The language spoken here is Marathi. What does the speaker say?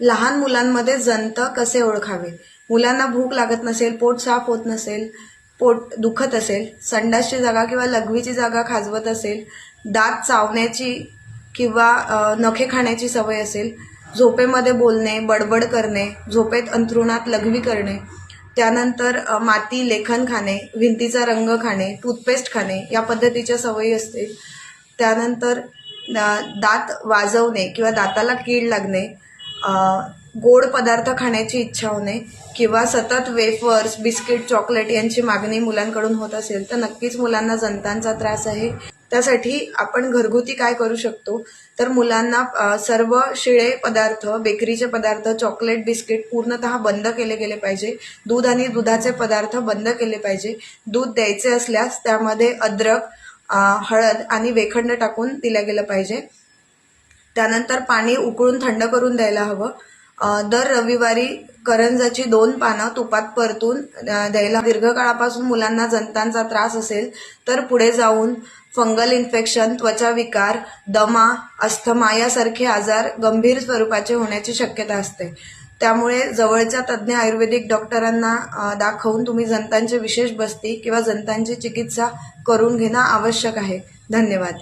लहान मुलांमध्ये जंत कसे ओळखावे? मुलांना भूक लागत नसेल पोट साफ होत नसेल पोट दुखत असेल संडासची जागा किंवा लघवीची जागा खाजवत असेल दात चावण्याची किंवा नखे खाण्याची सवय असेल झोपेमध्ये बोलणे बडबड करणे झोपेत अंथरुणात लघवी करणे त्यानंतर माती लेखन खाणे भिंतीचा रंग खाणे टूथपेस्ट खाणे या पद्धतीच्या सवयी असतील. त्यानंतर दात वाजवणे किंवा दाताला कीड लागणे गोड पदार्थ खाण्याची इच्छा होणे किंवा सतत वेफर्स बिस्किट चॉकलेट यांची मागणी मुलांकडून होत असेल तर नक्कीच मुलांना जंतांचा त्रास आहे. त्यासाठी आपण घरगुती काय करू शकतो? तर मुलांना सर्व शिळे पदार्थ बेकरीचे पदार्थ चॉकलेट बिस्किट पूर्णतः बंद केले गेले पाहिजे. दूध आणि दुधाचे पदार्थ बंद केले पाहिजे. दूध द्यायचे असल्यास त्यामध्ये अद्रक हळद आणि वेखंड टाकून दिलं गेलं पाहिजे. त्यानंतर पाणी उकळून थंड करून द्यायला हवं. दर रविवारी करंजाची दोन पानं तुपात परतून द्यायला दीर्घकाळापासून मुलांना जंतांचा त्रास असेल तर पुढे जाऊन फंगल इन्फेक्शन त्वचा विकार दमा अस्थमा यासारखे आजार गंभीर स्वरूपाचे होण्याची शक्यता असते. त्यामुळे जवळच्या तज्ज्ञ आयुर्वेदिक डॉक्टरांना दाखवून तुम्ही जंतांची विशेष बस्ती किंवा जंतांची चिकित्सा करून घेणं आवश्यक आहे. धन्यवाद.